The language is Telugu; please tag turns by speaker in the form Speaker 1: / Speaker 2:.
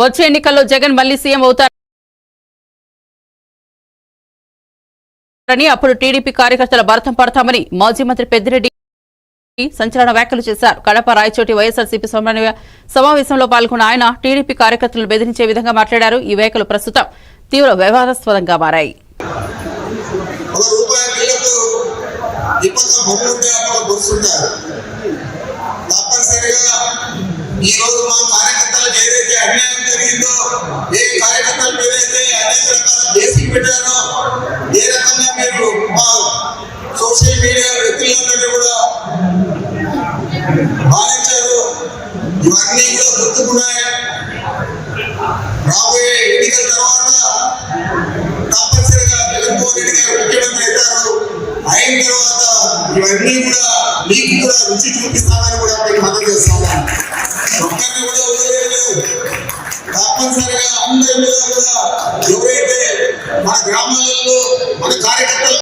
Speaker 1: వచ్చే ఎన్నికల్లో జగన్ మళ్ళీ సీఎం అవుతారని అప్పుడు టీడీపీ కార్యకర్తల భరతం పడతామని మాజీ మంత్రి పెద్దిరెడ్డి సంచలన వ్యాఖ్యలు చేశారు. కడప రాయచోటి వైఎస్ఆర్సీపీ సమన్వయ సమావేశంలో పాల్గొన్న ఆయన టీడీపీ కార్యకర్తలను బెదిరించే విధంగా మాట్లాడారు. ఈ వ్యాఖ్యలు ప్రస్తుతం తీవ్ర వివాదాస్పదంగా మారాయి.
Speaker 2: తప్పనిసరిగా ఈ రోజు మా అన్యాయం జరిగిందో ఏ కార్యకర్తల మీద అయితే అనేక రకాల కేసులు పెట్టారో ఏ రకంగా మీరు మా సోషల్ మీడియా వ్యక్తులందరినీ కూడా భావించారు ఇవన్నీ కూడా గుర్తుకున్నాయి? రాబోయే ఎన్నికల తర్వాత తప్పనిసరిగా జగన్మోహన్ రెడ్డి గారు ముఖ్యమంత్రి అవుతారు. అయిన తర్వాత ఇవన్నీ కూడా మీకు కూడా రుచి చూపిస్తామని కూడా ఒక్కరిని కూడా వదిలేదు తప్పనిసరిగా అందరి మీద కూడా ఎవరైతే మన గ్రామాలలో మన కార్యకర్తలు